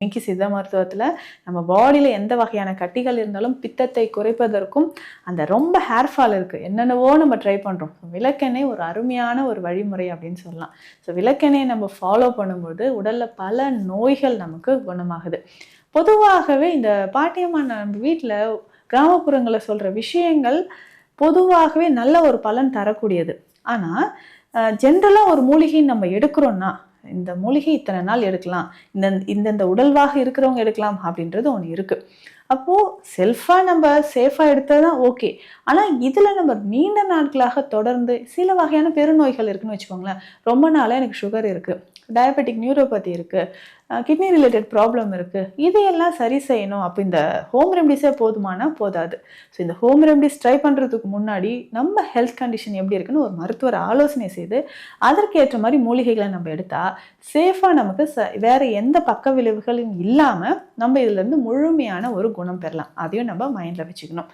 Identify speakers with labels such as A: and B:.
A: இன்னைக்கு சித்த மருத்துவத்தில் நம்ம பாடியில் எந்த வகையான கட்டிகள் இருந்தாலும் பித்தத்தை குறைப்பதற்கும் அந்த ரொம்ப ஹேர் ஃபால் இருக்குது என்னென்னவோ நம்ம ட்ரை பண்ணுறோம் விளக்கெண்ணெய் ஒரு அருமையான ஒரு வழிமுறை அப்படின்னு சொல்லலாம். ஸோ விளக்கெண்ணெயை நம்ம ஃபாலோ பண்ணும்போது உடலில் பல நோய்கள் நமக்கு குணமாகுது. பொதுவாகவே இந்த பாட்டியம்மா நம்ம வீட்டில் கிராமப்புறங்களில் சொல்கிற விஷயங்கள் பொதுவாகவே நல்ல ஒரு பலன் தரக்கூடியது. ஆனால் ஜென்ரலாக ஒரு மூலிகைன்னு நம்ம எடுக்கிறோன்னா இந்த மூலிகை இத்தனை நாள் எடுக்கலாம் இந்த இந்தந்த உடல்வாக இருக்கிறவங்க எடுக்கலாம் அப்படின்றது ஒன்று இருக்குது அப்போது செல்ஃபாக நம்ம சேஃபாக எடுத்தால் தான் ஓகே ஆனால் இதில் நம்ம நீண்ட நாட்களாக தொடர்ந்து சில வகையான பெருநோய்கள் இருக்குன்னு வச்சுக்கோங்களேன். ரொம்ப நாளாக எனக்கு சுகர் இருக்குது டயபெட்டிக் நியூரோபதி இருக்குது கிட்னி ரிலேட்டட் ப்ராப்ளம் இருக்குது இதையெல்லாம் சரி செய்யணும். அப்போ இந்த ஹோம் ரெமடிஸே போதுமானா போதாது. ஸோ இந்த ஹோம் ரெமடிஸ் ட்ரை பண்ணுறதுக்கு முன்னாடி நம்ம ஹெல்த் கண்டிஷன் எப்படி இருக்குன்னு ஒரு மருத்துவர் ஆலோசனை செய்து அதற்கேற்ற மாதிரி மூலிகைகளை நம்ம எடுத்தால் சேஃபாக நமக்கு ச வேறு எந்த பக்க விளைவுகளும் இல்லாமல் நம்ம இதுலேருந்து முழுமையான ஒரு குணம் பெறலாம். அதையும் நம்ம மைண்டில் வச்சுக்கணும்.